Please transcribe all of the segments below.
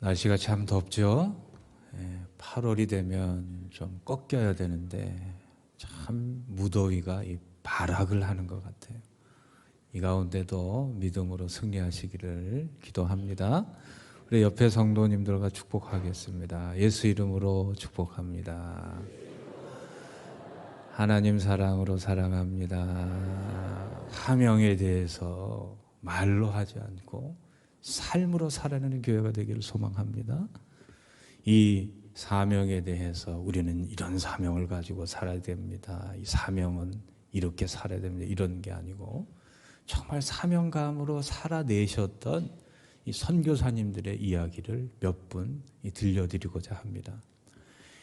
날씨가 참 덥죠. 8월이 되면 좀 꺾여야 되는데 참 무더위가 이 발악을 하는 것 같아요. 이 가운데도 믿음으로 승리하시기를 기도합니다. 우리 옆에 성도님들과 축복하겠습니다. 예수 이름으로 축복합니다. 하나님 사랑으로 사랑합니다. 사명에 대해서 말로 하지 않고 삶으로 살아내는 교회가 되기를 소망합니다. 이 사명에 대해서 우리는 이런 사명을 가지고 살아야 됩니다. 이 사명은 이렇게 살아야 됩니다. 이런 게 아니고 정말 사명감으로 살아내셨던 이 선교사님들의 이야기를 몇 분 들려드리고자 합니다.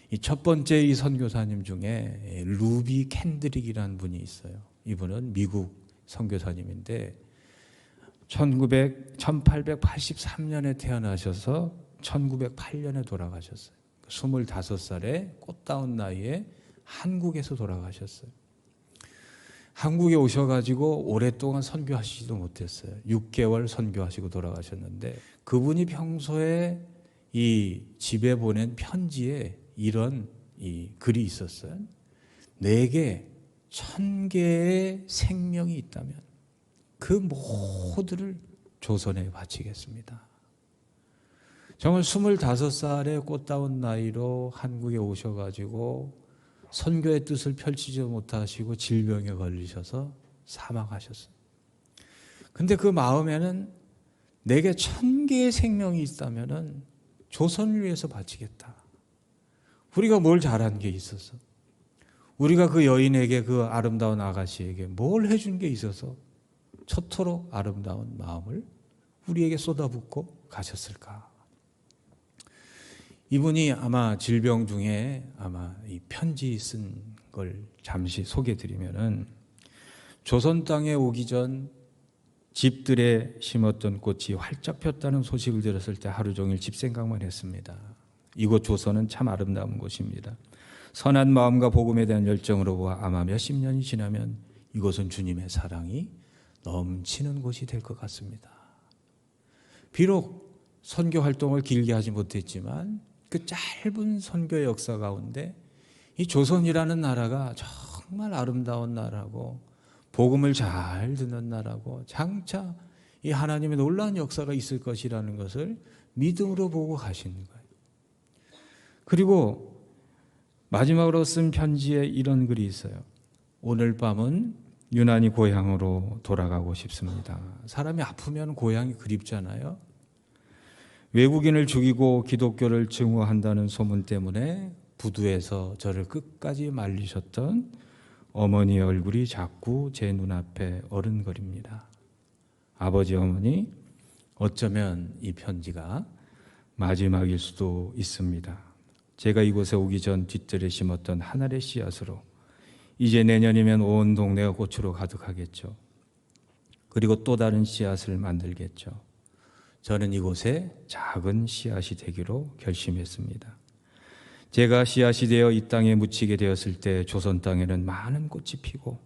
이 첫 번째 이 선교사님 중에 루비 캔드릭이라는 분이 있어요. 이분은 미국 선교사님인데 1900, 1883년에 태어나셔서 1908년에 돌아가셨어요. 25살에 꽃다운 나이에 한국에서 돌아가셨어요. 한국에 오셔가지고 오랫동안 선교하시지도 못했어요. 6개월 선교하시고 돌아가셨는데 그분이 평소에 이 집에 보낸 편지에 이런 이 글이 있었어요. 내게 천 개의 생명이 있다면 그 모두를 조선에 바치겠습니다. 정말 25살의 꽃다운 나이로 한국에 오셔가지고 선교의 뜻을 펼치지 못하시고 질병에 걸리셔서 사망하셨어요. 근데 그 마음에는 내게 천 개의 생명이 있다면은 조선을 위해서 바치겠다. 우리가 뭘 잘한 게 있어서 우리가 그 여인에게 그 아름다운 아가씨에게 뭘 해준 게 있어서 초토록 아름다운 마음을 우리에게 쏟아붓고 가셨을까? 이분이 아마 질병 중에 아마 이 편지 쓴 걸 잠시 소개드리면은 조선 땅에 오기 전 집들에 심었던 꽃이 활짝 폈다는 소식을 들었을 때 하루 종일 집 생각만 했습니다. 이곳 조선은 참 아름다운 곳입니다. 선한 마음과 복음에 대한 열정으로 아마 몇십 년이 지나면 이곳은 주님의 사랑이 넘치는 곳이 될 것 같습니다. 비록 선교 활동을 길게 하지 못했지만 그 짧은 선교 역사 가운데 이 조선이라는 나라가 정말 아름다운 나라고 복음을 잘 듣는 나라고 장차 이 하나님의 놀라운 역사가 있을 것이라는 것을 믿음으로 보고 가시는 거예요. 그리고 마지막으로 쓴 편지에 이런 글이 있어요. 오늘 밤은 유난히 고향으로 돌아가고 싶습니다. 사람이 아프면 고향이 그립잖아요. 외국인을 죽이고 기독교를 증오한다는 소문 때문에 부두에서 저를 끝까지 말리셨던 어머니의 얼굴이 자꾸 제 눈앞에 어른거립니다. 아버지 어머니 어쩌면 이 편지가 마지막일 수도 있습니다. 제가 이곳에 오기 전 뒷뜰에 심었던 하늘의 씨앗으로 이제 내년이면 온 동네가 꽃으로 가득하겠죠. 그리고 또 다른 씨앗을 만들겠죠. 저는 이곳에 작은 씨앗이 되기로 결심했습니다. 제가 씨앗이 되어 이 땅에 묻히게 되었을 때 조선 땅에는 많은 꽃이 피고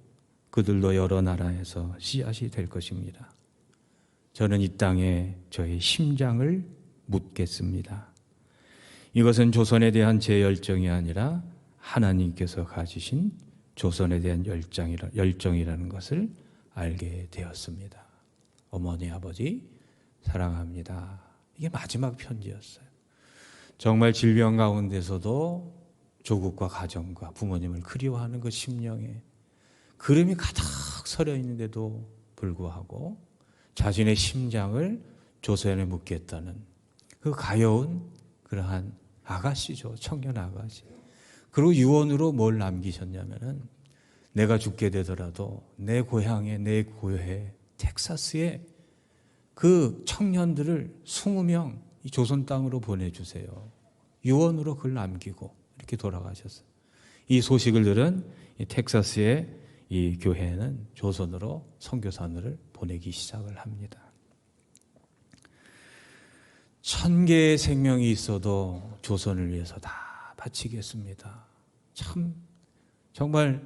그들도 여러 나라에서 씨앗이 될 것입니다. 저는 이 땅에 저의 심장을 묻겠습니다. 이것은 조선에 대한 제 열정이 아니라 하나님께서 가지신 조선에 대한 열정이라, 열정이라는 것을 알게 되었습니다. 어머니, 아버지, 사랑합니다. 이게 마지막 편지였어요. 정말 질병 가운데서도 조국과 가정과 부모님을 그리워하는 그 심령에 그름이 가득 서려 있는데도 불구하고 자신의 심장을 조선에 묻겠다는 그 가여운 그러한 아가씨죠. 청년 아가씨. 그리고 유언으로 뭘 남기셨냐면은 내가 죽게 되더라도 내 고향에 내 고해 텍사스에 그 청년들을 20명 이 조선 땅으로 보내주세요. 유언으로 글 남기고 이렇게 돌아가셨어요. 이 소식을 들은 이 텍사스의 이 교회는 조선으로 선교사들을 보내기 시작을 합니다. 천 개의 생명이 있어도 조선을 위해서 다 바치겠습니다. 참 정말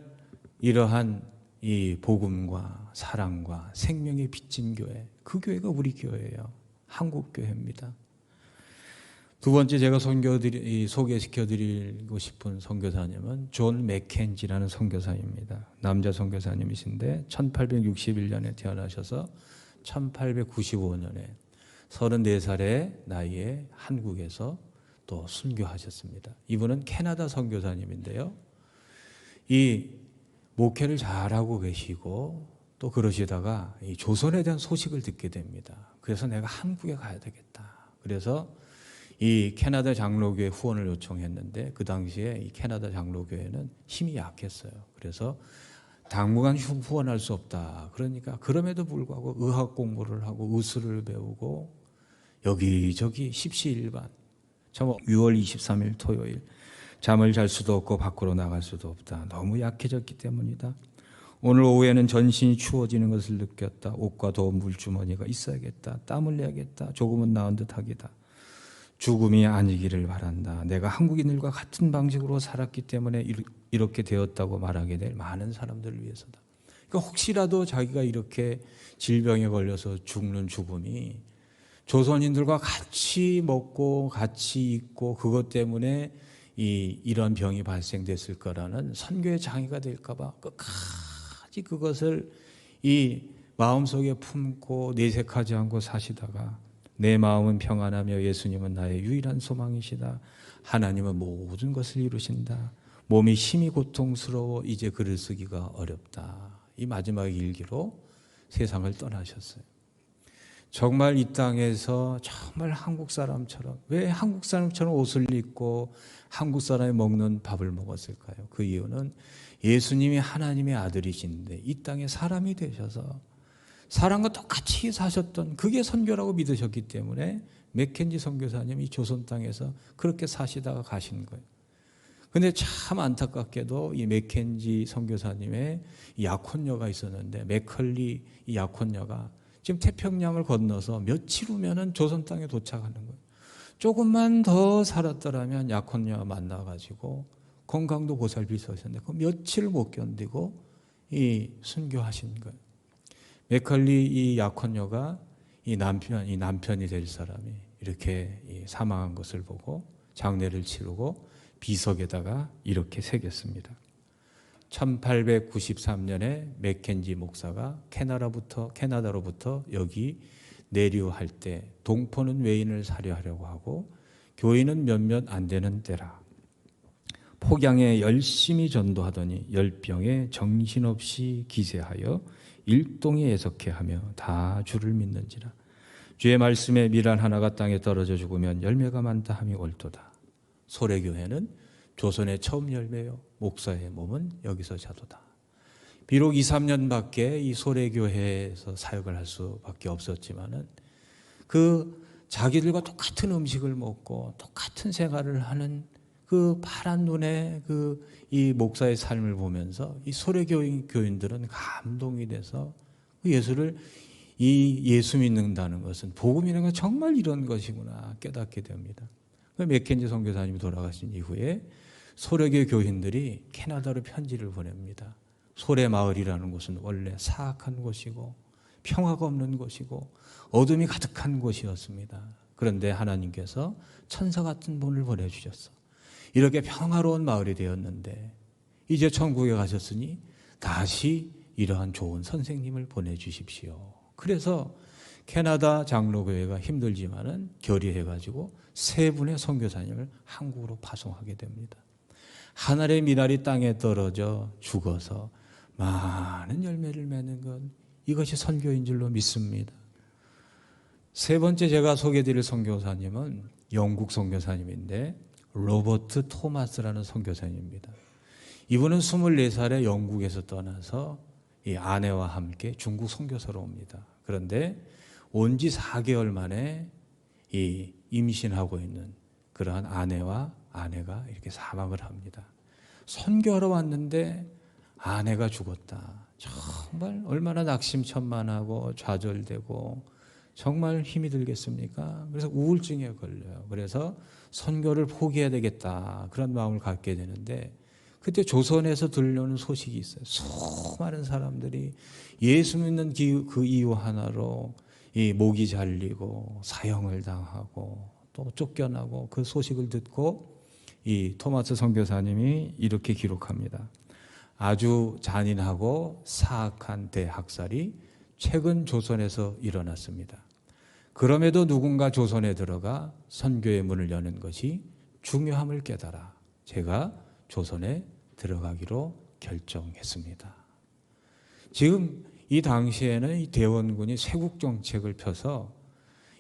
이러한 이 복음과 사랑과 생명의 빚진 교회 그 교회가 우리 교회예요. 한국 교회입니다. 두 번째 제가 선교드리, 소개시켜드리고 싶은 선교사님은 존 맥켄지라는 선교사입니다. 남자 선교사님이신데 1861년에 태어나셔서 1895년에 34살의 나이에 한국에서 또 순교하셨습니다. 이분은 캐나다 선교사님인데요. 이 목회를 잘하고 계시고 또 그러시다가 이 조선에 대한 소식을 듣게 됩니다. 그래서 내가 한국에 가야 되겠다. 그래서 이 캐나다 장로교회 후원을 요청했는데 그 당시에 이 캐나다 장로교회는 힘이 약했어요. 그래서 당분간 후- 후원할 수 없다. 그러니까 그럼에도 불구하고 의학 공부를 하고 의술을 배우고 여기저기 십시일반. 참 6월 23일 토요일 잠을 잘 수도 없고 밖으로 나갈 수도 없다. 너무 약해졌기 때문이다. 오늘 오후에는 전신이 추워지는 것을 느꼈다. 옷과 더운 물주머니가 있어야겠다. 땀 흘려야겠다. 조금은 나은 듯하기다. 죽음이 아니기를 바란다. 내가 한국인들과 같은 방식으로 살았기 때문에 이렇게 되었다고 말하게 될 많은 사람들을 위해서다. 그러니까 혹시라도 자기가 이렇게 질병에 걸려서 죽는 죽음이 조선인들과 같이 먹고 같이 있고 그것 때문에 이 이런 병이 발생됐을 거라는 선교의 장애가 될까봐 끝까지 그것을 이 마음속에 품고 내색하지 않고 사시다가 내 마음은 평안하며 예수님은 나의 유일한 소망이시다. 하나님은 모든 것을 이루신다. 몸이 힘이 고통스러워 이제 글을 쓰기가 어렵다. 이 마지막 일기로 세상을 떠나셨어요. 정말 이 땅에서 정말 한국 사람처럼 왜 한국 사람처럼 옷을 입고 한국 사람이 먹는 밥을 먹었을까요? 그 이유는 예수님이 하나님의 아들이신데 이 땅에 사람이 되셔서 사람과 똑같이 사셨던 그게 선교라고 믿으셨기 때문에 맥켄지 선교사님이 조선 땅에서 그렇게 사시다가 가신 거예요. 근데 참 안타깝게도 이 맥켄지 선교사님의 이 약혼녀가 있었는데 맥컬리 이 약혼녀가 지금 태평양을 건너서 며칠 후면은 조선 땅에 도착하는 거예요. 조금만 더 살았더라면 약혼녀 만나가지고 건강도 보살필 수 있었는데 그 며칠 못 견디고 이 순교하신 거예요. 맥컬리 이 약혼녀가 이 남편 이 남편이 될 사람이 이렇게 이 사망한 것을 보고 장례를 치르고 비석에다가 이렇게 새겼습니다. 1893년에 맥켄지 목사가 캐나다부터 캐나다로부터 여기 내류할 때 동포는 외인을 사려 하려고 하고 교인은 몇몇 안 되는 때라. 폭양에 열심히 전도하더니 열병에 정신없이 기세하여 일동에 애석해 하며 다 주를 믿는지라. 주의 말씀에 밀한 하나가 땅에 떨어져 죽으면 열매가 많다 함이 옳도다. 소래교회는 조선의 처음 열매요. 목사의 몸은 여기서 자도다. 비록 2, 3년밖에 이 소래교회에서 사역을 할 수밖에 없었지만은 그 자기들과 똑같은 음식을 먹고 똑같은 생활을 하는 그 파란 눈에 그 이 목사의 삶을 보면서 이 소래교인 교인들은 감동이 돼서 그 예수를 이 예수 믿는다는 것은 복음이라는 건 정말 이런 것이구나 깨닫게 됩니다. 그 맥켄지 선교사님이 돌아가신 이후에 소래교 교인들이 캐나다로 편지를 보냅니다. 소래 마을이라는 곳은 원래 사악한 곳이고 평화가 없는 곳이고 어둠이 가득한 곳이었습니다. 그런데 하나님께서 천사 같은 분을 보내주셨어. 이렇게 평화로운 마을이 되었는데 이제 천국에 가셨으니 다시 이러한 좋은 선생님을 보내주십시오. 그래서 캐나다 장로교회가 힘들지만은 결의해가지고 세 분의 선교사님을 한국으로 파송하게 됩니다. 하늘의 미나리 땅에 떨어져 죽어서 많은 열매를 맺는 것 이것이 선교인 줄로 믿습니다. 세 번째 제가 소개드릴 선교사님은 영국 선교사님인데 로버트 토마스라는 선교사님입니다. 이분은 24살에 영국에서 떠나서 이 아내와 함께 중국 선교사로 옵니다. 그런데 온 지 4개월 만에 이 임신하고 있는 그러한 아내와 아내가 이렇게 사망을 합니다. 선교하러 왔는데 아내가 죽었다. 정말 얼마나 낙심천만하고 좌절되고 정말 힘이 들겠습니까? 그래서 우울증에 걸려요. 그래서 선교를 포기해야 되겠다. 그런 마음을 갖게 되는데 그때 조선에서 들려오는 소식이 있어요. 수많은 사람들이 예수 믿는 기- 그 이유 하나로 이 목이 잘리고 사형을 당하고 또 쫓겨나고 그 소식을 듣고 이 토마스 선교사님이 이렇게 기록합니다. 아주 잔인하고 사악한 대학살이 최근 조선에서 일어났습니다. 그럼에도 누군가 조선에 들어가 선교의 문을 여는 것이 중요함을 깨달아 제가 조선에 들어가기로 결정했습니다. 지금 이 당시에는 이 대원군이 세국 정책을 펴서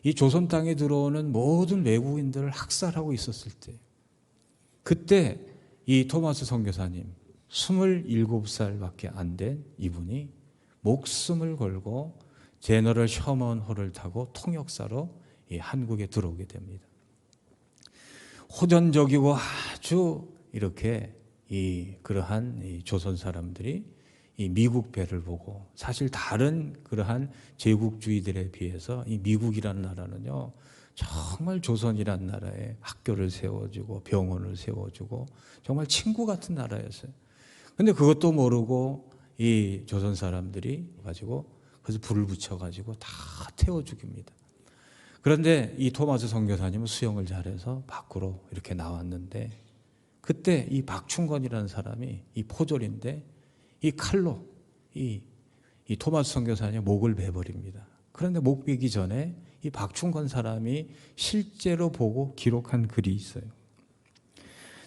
이 조선 땅에 들어오는 모든 외국인들을 학살하고 있었을 때 그때 이 토마스 선교사님 27살밖에 안 된 이분이 목숨을 걸고 제너럴 셔먼호를 타고 통역사로 이 한국에 들어오게 됩니다. 호전적이고 아주 이렇게 이 그러한 이 조선 사람들이 이 미국 배를 보고 사실 다른 그러한 제국주의들에 비해서 이 미국이라는 나라는요 정말 조선이라는 나라에 학교를 세워주고 병원을 세워주고 정말 친구 같은 나라였어요. 근데 그것도 모르고 이 조선 사람들이 가지고 그래서 불을 붙여가지고 다 태워 죽입니다. 그런데 이 토마스 선교사님은 수영을 잘해서 밖으로 이렇게 나왔는데 그때 이 박충건이라는 사람이 이 포졸인데 이 칼로 이, 이 토마스 선교사님 목을 베버립니다. 그런데 목 베기 전에 이 박충건 사람이 실제로 보고 기록한 글이 있어요.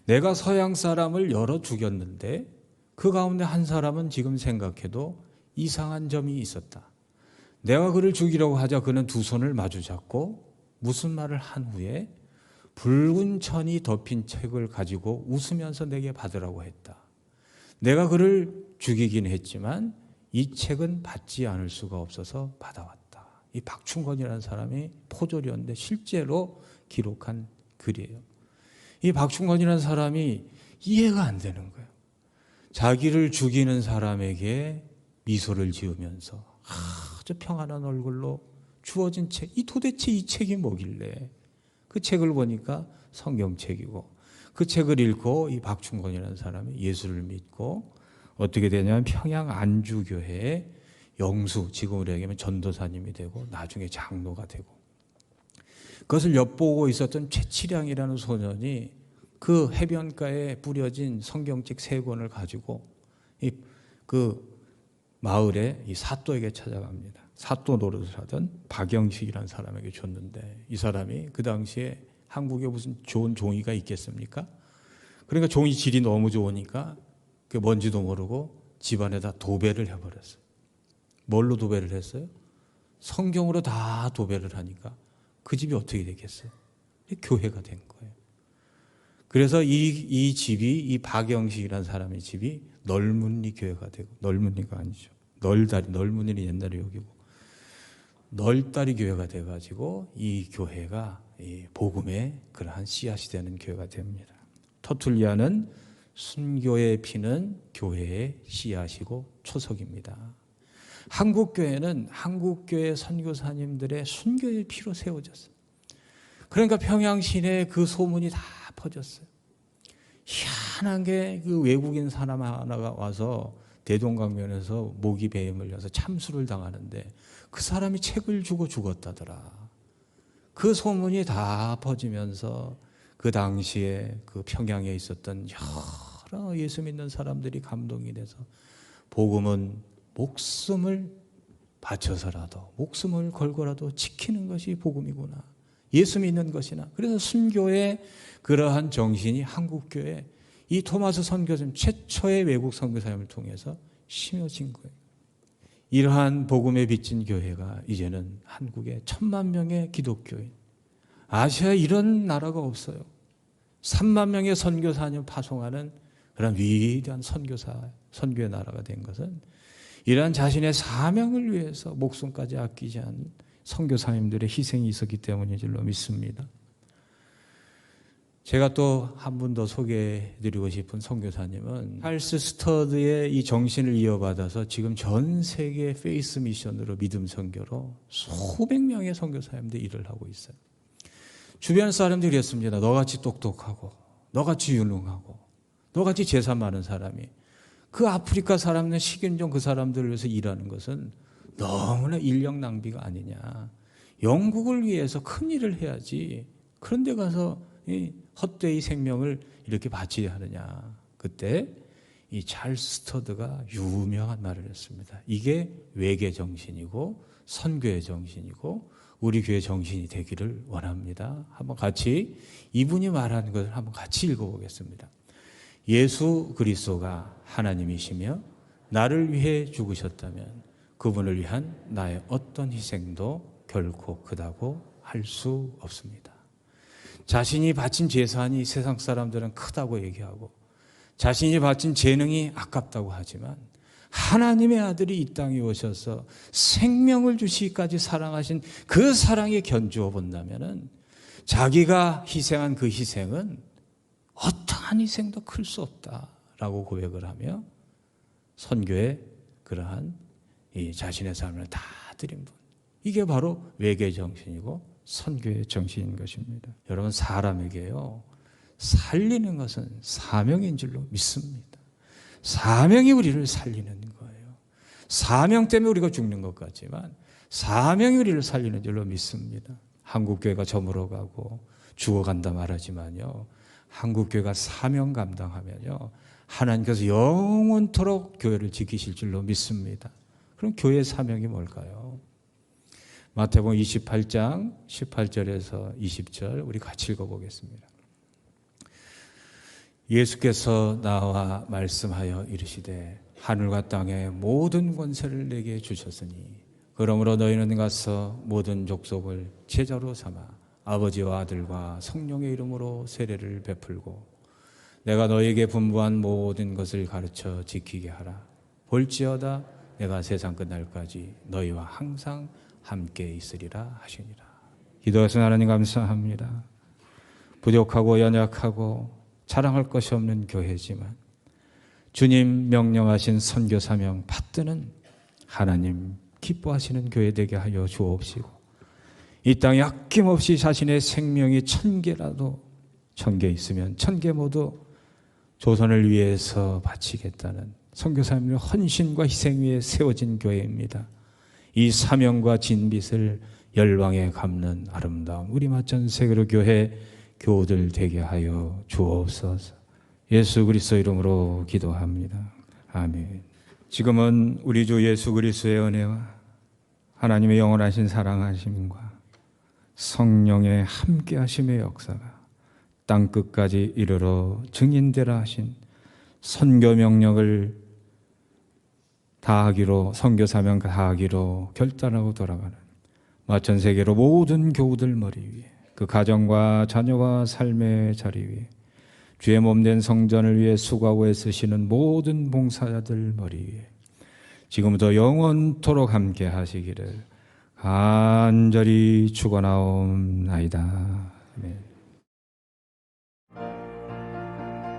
내가 서양 사람을 여러 죽였는데 그 가운데 한 사람은 지금 생각해도 이상한 점이 있었다. 내가 그를 죽이려고 하자 그는 두 손을 마주 잡고 무슨 말을 한 후에 붉은 천이 덮인 책을 가지고 웃으면서 내게 받으라고 했다. 내가 그를 죽이긴 했지만 이 책은 받지 않을 수가 없어서 받아왔다. 이 박충건이라는 사람이 포졸이었는데 실제로 기록한 글이에요. 이 박충건이라는 사람이 이해가 안 되는 거예요. 자기를 죽이는 사람에게 미소를 지으면서 아주 평안한 얼굴로 주어진 책, 이 도대체 이 책이 뭐길래 그 책을 보니까 성경책이고 그 책을 읽고 이 박충건이라는 사람이 예수를 믿고 어떻게 되냐면 평양 안주교회의 영수, 지금으로 얘기하면 전도사님이 되고 나중에 장로가 되고 그것을 엿보고 있었던 최치량이라는 소년이 그 해변가에 뿌려진 성경책 세 권을 가지고 이 그 마을에 이 사또에게 찾아갑니다. 사또 노릇을 하던 박영식이라는 사람에게 줬는데 이 사람이 그 당시에 한국에 무슨 좋은 종이가 있겠습니까? 그러니까 종이 질이 너무 좋으니까 그 뭔지도 모르고 집안에다 도배를 해버렸어요. 뭘로 도배를 했어요? 성경으로 다 도배를 하니까 그 집이 어떻게 되겠어요? 교회가 된 거예요. 그래서 이, 이 집이 이 박영식이라는 사람의 집이 널문리 교회가 되고 널문리가 아니죠. 널다리 널문리는 옛날에 여기고 널다리 교회가 돼가지고 이 교회가 이 복음의 그러한 씨앗이 되는 교회가 됩니다. 터툴리아는 순교의 피는 교회의 씨앗이고 초석입니다. 한국 교회는 한국 교회 선교사님들의 순교의 피로 세워졌어요. 그러니까 평양 시내에 그 소문이 다 퍼졌어요. 희한한 게 그 외국인 사람 하나가 와서 대동강변에서 모기 배에 물려서 참수를 당하는데 그 사람이 책을 주고 죽었다더라. 그 소문이 다 퍼지면서 그 당시에 그 평양에 있었던 여러 예수 믿는 사람들이 감동이 돼서 복음은 목숨을 바쳐서라도 목숨을 걸고라도 지키는 것이 복음이구나. 예수 믿는 것이나. 그래서 순교의 그러한 정신이 한국 교회 이 토마스 선교사님 최초의 외국 선교사님을 통해서 심어진 거예요. 이러한 복음에 빚진 교회가 이제는 한국에 천만 명의 기독교인. 아시아에 이런 나라가 없어요. 3만 명의 선교사님 파송하는 그런 위대한 선교사, 선교의 나라가 된 것은 이러한 자신의 사명을 위해서 목숨까지 아끼지 않은 선교사님들의 희생이 있었기 때문인 줄로 믿습니다. 제가 또 한 분 더 소개해드리고 싶은 선교사님은 찰스 스터드의 이 정신을 이어받아서 지금 전 세계 페이스 미션으로 믿음 선교로 수백 명의 선교사님들이 일을 하고 있어요. 주변 사람들이 그랬습니다. 너같이 똑똑하고 너같이 유능하고 너같이 재산 많은 사람이 그 아프리카 사람들 식인종 그 사람들을 위해서 일하는 것은 너무나 인력 낭비가 아니냐. 영국을 위해서 큰 일을 해야지 그런데 가서 이 헛되이 생명을 이렇게 바치려 하느냐. 그때 이 찰스 스터드가 유명한 말을 했습니다. 이게 외계 정신이고 선교의 정신이고 우리 교회 정신이 되기를 원합니다. 한번 같이 이분이 말하는 것을 한번 같이 읽어보겠습니다. 예수 그리스도가 하나님이시며 나를 위해 죽으셨다면 그분을 위한 나의 어떤 희생도 결코 크다고 할 수 없습니다. 자신이 바친 재산이 세상 사람들은 크다고 얘기하고 자신이 바친 재능이 아깝다고 하지만 하나님의 아들이 이 땅에 오셔서 생명을 주시기까지 사랑하신 그 사랑에 견주어 본다면은 자기가 희생한 그 희생은 어떠 한 희생도 클 수 없다라고 고백을 하며 선교의 그러한 이 자신의 삶을 다 드린 분. 이게 바로 외계 정신이고 선교의 정신인 것입니다. 여러분 사람에게요 살리는 것은 사명인 줄로 믿습니다. 사명이 우리를 살리는 거예요. 사명 때문에 우리가 죽는 것 같지만 사명이 우리를 살리는 줄로 믿습니다. 한국교회가 저물어가고 죽어간다 말하지만요. 한국교회가 사명 감당하면요. 하나님께서 영원토록 교회를 지키실 줄로 믿습니다. 그럼 교회의 사명이 뭘까요? 마태복음 28장 18절에서 20절 우리 같이 읽어 보겠습니다. 예수께서 나와 말씀하여 이르시되 하늘과 땅의 모든 권세를 내게 주셨으니 그러므로 너희는 가서 모든 족속을 제자로 삼아 아버지와 아들과 성령의 이름으로 세례를 베풀고 내가 너에게 분부한 모든 것을 가르쳐 지키게 하라. 볼지어다 내가 세상 끝날까지 너희와 항상 함께 있으리라 하시니라. 기도해서 하나님 감사합니다. 부족하고 연약하고 자랑할 것이 없는 교회지만 주님 명령하신 선교 사명 받드는 하나님 기뻐하시는 교회 되게 하여 주옵시고 이 땅에 아낌없이 자신의 생명이 천 개라도 천 개 있으면 천 개 모두 조선을 위해서 바치겠다는 선교사님의 헌신과 희생 위에 세워진 교회입니다. 이 사명과 진빛을 열방에 갚는 아름다운 우리 마천 세계로 교회 교우들 되게 하여 주옵소서. 예수 그리스도 이름으로 기도합니다. 아멘. 지금은 우리 주 예수 그리스도의 은혜와 하나님의 영원하신 사랑하심과 성령의 함께하심의 역사가 땅 끝까지 이르러 증인되라 하신 선교 명령을 다하기로 선교 사명 다하기로 결단하고 돌아가는 마천 세계로 모든 교우들 머리 위에 그 가정과 자녀와 삶의 자리 위에 주의 몸된 성전을 위해 수고하고 애쓰시는 모든 봉사자들 머리 위에 지금부터 영원토록 함께 하시기를 간절히 축원하옵나이다. 아멘.